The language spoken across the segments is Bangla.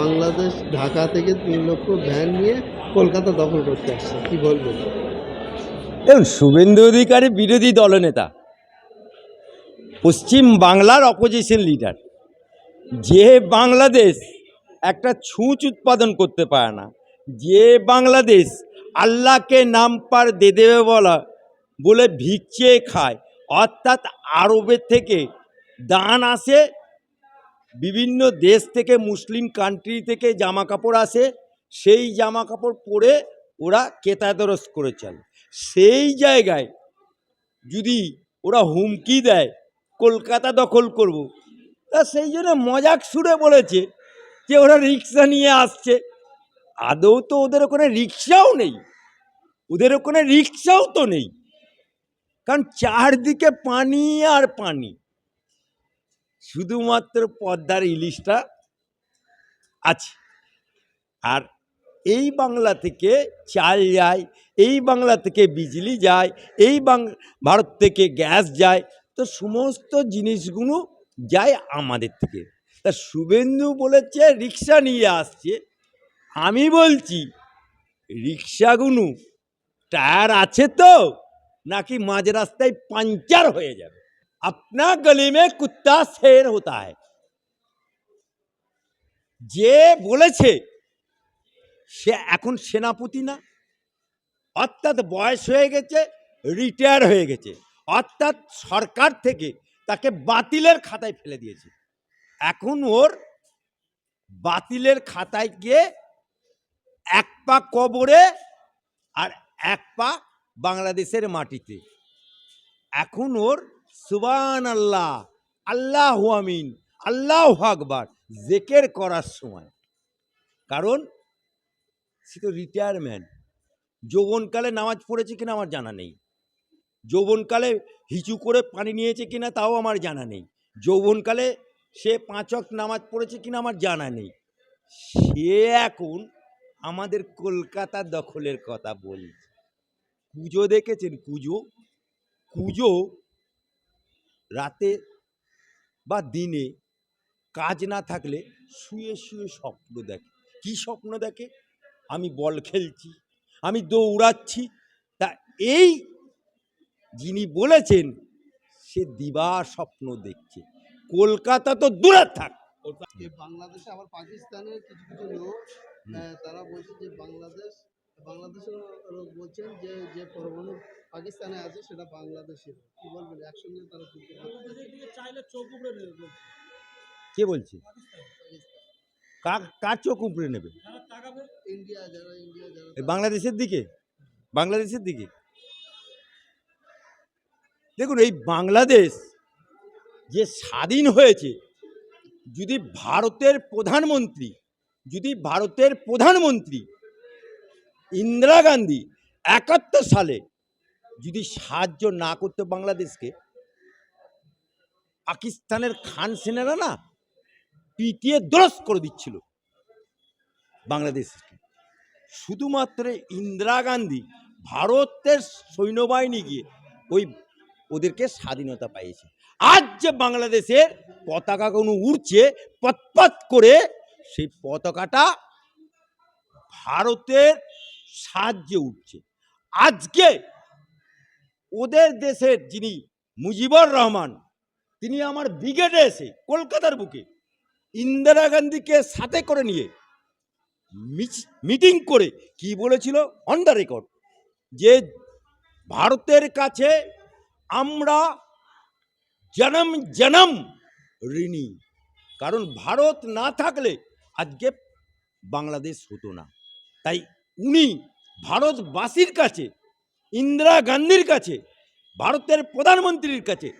বাংলাদেশ, ঢাকা থেকে তিন লক্ষ ভ্যান নিয়ে কলকাতা দখল করতে আসছে। কি দেখুন শুভেন্দু অধিকারী বিরোধী দলনেতা, পশ্চিম বাংলার অপোজিশন লিডার যে বাংলাদেশ একটা ছুঁচ উৎপাদন করতে পারে না, যে বাংলাদেশ আল্লাহকে নাম পার দে দেবে বলা, বলে ভিক্ষে খায়, অর্থাৎ আরবের থেকে দান আসে বিভিন্ন দেশ থেকে মুসলিম কান্ট্রি থেকে জামা কাপড় আসে, সেই জামা কাপড় পরে ওরা কেতাদরস করে চলে। সেই জায়গায় যদি ওরা হুমকি দেয়, কলকাতা দখল করব, তা সেই জন্য মজাক সুরে বলেছে যে ওরা রিক্সা নিয়ে আসছে। আদৌ তো ওদের ওখানে রিক্সাও নেই, ওদের ওখানে রিক্সাও তো নেই। কারণ চারদিকে পানি আর পানি। শুধুমাত্র পদ্মার ইলিশটা আছে। আর এই বাংলা থেকে চাল যায়, এই বাংলা থেকে বিজলি যায়, এই বাং, ভারত থেকে গ্যাস যায়, তো সমস্ত জিনিসগুলো যায় আমাদের থেকে। তা শুভেন্দু বলেছে, রিক্সা নিয়ে আসছে। আমি বলছি, রিক্সাগুলো টায়ার আছে তো? নাকি মাঝ রাস্তায় পাঞ্চার হয়ে যাবে? আপনা গলি মে কুত্তা শের হতা হয় যে বলেছে সে এখন সেনাপতি না অর্থাৎ বয়স হয়ে গেছে রিটায়ার হয়ে গেছে অর্থাৎ সরকার থেকে তাকে বাতিলের খাতায় ফেলে দিয়েছে এখন ওর বাতিলের খাতায় গিয়ে এক পা কবরে আর এক পা বাংলাদেশের মাটিতে এখন ওর সুবান আল্লাহ আল্লাহ আমিন, আল্লাহ আকবার, জেকের করার সময়। কারণ, সে তো রিটায়ারমেন্ট যৌবনকালে নামাজ পড়েছে কিনা আমার জানা নেই। যৌবনকালে হিচু করে পানি নিয়েছে কিনা তাও আমার জানা নেই। যৌবনকালে সে পাঁচক নামাজ পড়েছে কিনা আমার জানা নেই। সে এখন আমাদের কলকাতা দখলের কথা বলছে। পুজো দেখেছেন? পুজো? পুজো রাতে বা দিনে কাজ না থাকলে শুয়ে শুয়ে স্বপ্ন দেখে। কি স্বপ্ন দেখে? আমি বল খেলছি আমি দৌড়াচ্ছি। তা এই যিনি বলেছেন সে দিবা স্বপ্ন দেখছে। কলকাতা তো দূরে থাক। বাংলাদেশে আবার পাকিস্তানের কিছু কিছু লোক তারা বলছে যে বাংলাদেশ বাংলাদেশের লোক বলছেন যে যে পরমাণু পাকিস্তানে আছে সেটা বাংলাদেশের। কি বলবেন? একসঙ্গে তারা। কে বলছে? কার কার চোখ উপড়ে নেবে? ইন্ডিয়া যারা ইন্ডিয়া যারা বাংলাদেশের দিকে? বাংলাদেশের দিকে? দেখুন এই বাংলাদেশ যে স্বাধীন হয়েছে যদি ভারতের প্রধানমন্ত্রী যদি ভারতের প্রধানমন্ত্রী ইন্দিরা গান্ধী একাত্তর সালে যদি সাহায্য না করতো বাংলাদেশকে, পাকিস্তানের খান সেনারা না পিটিয়ে দ্রস করে দিচ্ছিল বাংলাদেশকে। শুধুমাত্র ইন্দিরা গান্ধী ভারতের সৈন্যবাহিনী গিয়ে ওই ওদেরকে স্বাধীনতা পাইয়েছে। আজ যে বাংলাদেশের পতাকা কোনো উড়ছে পতপত করে সেই পতাকাটা ভারতের সাহায্যে উঠছে। আজকে ওদের দেশের যিনি মুজিবুর রহমান, তিনি আমার ব্রিগেডে এসে কলকাতার বুকে ইন্দিরা গান্ধীকে সাথে করে নিয়ে মিটিং করে কি বলেছিল অন দ্য রেকর্ড যে ভারতের কাছে আমরা জনম জনম ঋণী। কারণ ভারত না থাকলে আজকে বাংলাদেশ হতো না। তাই উনি ভারতবাসীর কাছে, ইন্দিরা গান্ধীর কাছে, ভারতের প্রধানমন্ত্রীর কাছে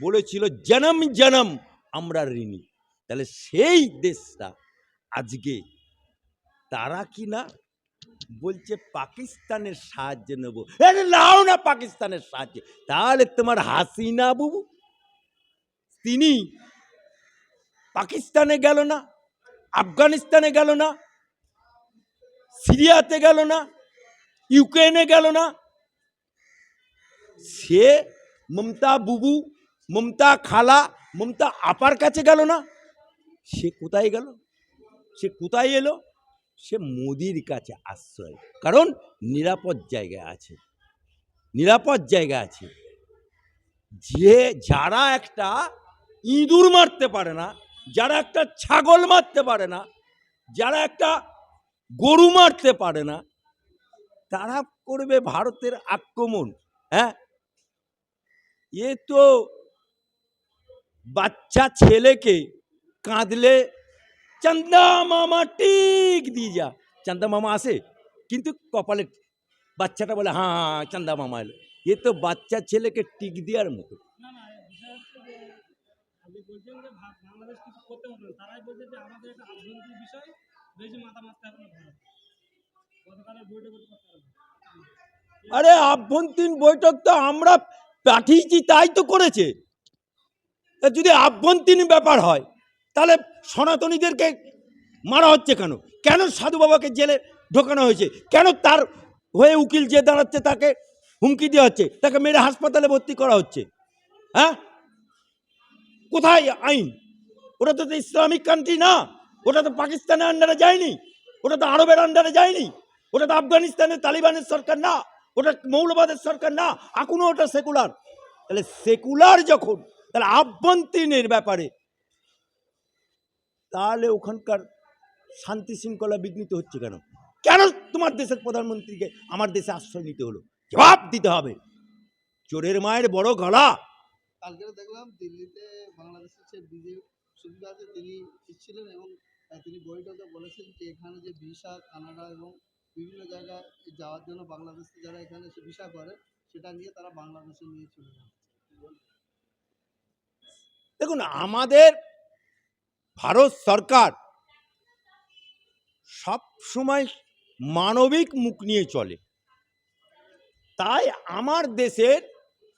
বলেছিল, জনম জনম, আমরা ঋণী। তাহলে সেই দেশটা আজকে তারা কি না বলছে, পাকিস্তানের সাহায্য নেব। নাও না পাকিস্তানের সাহায্য। তাহলে তোমার হাসিনা বুবু? তিনি পাকিস্তানে গেল না, আফগানিস্তানে গেল না সিরিয়াতে গেল না, ইউক্রেনে গেল না। সে মমতা বুবু, মমতা খালা, মমতা আপার কাছে গেল না। সে কোথায় গেল? সে কোথায় এলো? সে মোদির কাছে আশ্রয়। কারণ নিরাপদ জায়গায় আছে। নিরাপদ জায়গা আছে। যে যারা একটা ইঁদুর মারতে পারে না, যারা একটা ছাগল মারতে পারে না, যারা একটা গরু মারতে পারে না। তারা করবে ভারতের আক্রমণ হ্যাঁ? এ তো বাচ্চা ছেলেকে কাঁদলে, চান্দা মামা, টিক দিয়ে যা। চান্দা মামা আসে? কিন্তু কপালে বাচ্চাটা বলে হ্যাঁ হ্যাঁ চান্দা মামা এলো। এ তো বাচ্চা ছেলেকে টিক দেওয়ার মতো। তারাই বলছে যে আমাদের একটা আভ্যন্তরীণ বিষয় আরে আভ্যন্তরীণ বৈঠক তো আমরা পাঠিয়েছি, তাই তো করেছে। যদি আভ্যন্তরীণ ব্যাপার হয়, তাহলে সনাতনীদেরকে মারা হচ্ছে কেন? কেন সাধু বাবাকে জেলে ঢোকানো হয়েছে? কেন তার হয়ে উকিল যে দাঁড়াচ্ছে, তাকে হুমকি দেওয়া হচ্ছে? তাকে মেরে হাসপাতালে ভর্তি করা হচ্ছে? হ্যাঁ? কোথায় আইন? ওটা তো ইসলামিক কান্ট্রি না। ওটা তো পাকিস্তানের আন্ডারে যায়নি। ওটা তো আরবের আন্ডারে যায়নি। ওটা তো আফগানিস্তানের, তালিবানের সরকার না। ওটা মৌলবাদের সরকার না। এখনও ওটা সেকুলার তাহলে সেকুলার যখন, তাহলে আভ্যন্তরীণের ব্যাপারে, তাহলে ওখানকার শান্তি শৃঙ্খলা বিঘ্নিত হচ্ছে কেন? কেন তোমার দেশের প্রধানমন্ত্রীকে আমার দেশে আশ্রয় নিতে হলো? জবাব দিতে হবে। চোরের মায়ের বড় গলা। কালকে দেখলাম দিল্লিতে বাংলাদেশের তিনি এসেছিলেন এবং তিনি বৈঠকে বলেছেন যে এখানে যে ভিসা, কানাডা এবং বিভিন্ন জায়গায় যাওয়ার জন্য বাংলাদেশে যারা এখানে ভিসা করে, সেটা নিয়ে তারা বাংলাদেশে নিয়ে চলে যাচ্ছে। দেখুন, আমাদের ভারত সরকার সব সময় মানবিক মুখ নিয়ে চলে। তাই আমার দেশের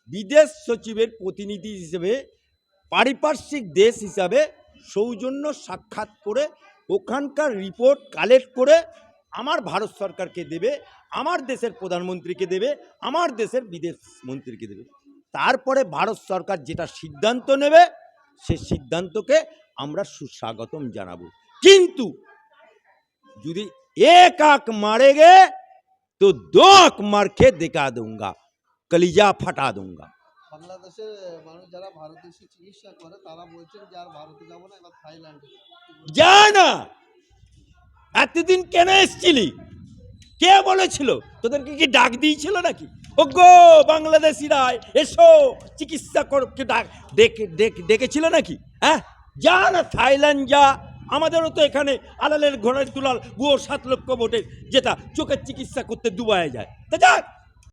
বিদেশ সচিবের প্রতিনিধি হিসেবে, পারিপার্শ্বিক দেশ হিসাবে সৌজন্য সাক্ষাৎ করে ওখানকার রিপোর্ট কালেক্ট করে আমার ভারত সরকারকে দেবে, আমার দেশের প্রধানমন্ত্রীকে দেবে, আমার দেশের বিদেশ মন্ত্রীকে দেবে। তারপরে ভারত সরকার যেটা সিদ্ধান্ত নেবে, সে সিদ্ধান্তকে আমরা সুস্বাগতম জানাব। কিন্তু যদি এক আক মারে গে তো দোক আঁক মার খেয়ে দেখা দুঙ্গা, কলিজা ফাটা দুঙ্গা। বাংলাদেশের মানুষ যারা ভারতে এসে চিকিৎসা করে, তারা বলছেন যে আর ভারতে যাব না, এবার থাইল্যান্ডে যাব। কি বলবেন? যা না! এতদিন কেন এসছিলি? কে বলেছিল? তোদেরকে কি ডাক দিয়েছিল নাকি? ও গো বাংলাদেশিরা, এসো, চিকিৎসা করকে ডাক ডেকে ডেকে ডেকেছিল নাকি? হ্যাঁ? যা না, থাইল্যান্ড যা। আমাদেরও তো এখানে আলালের ঘোড়ার তুলাল গুয়ো সাত লক্ষ ভোটে যেটা চোখের চিকিৎসা করতে দুবাইয়ে যায়। তা যা।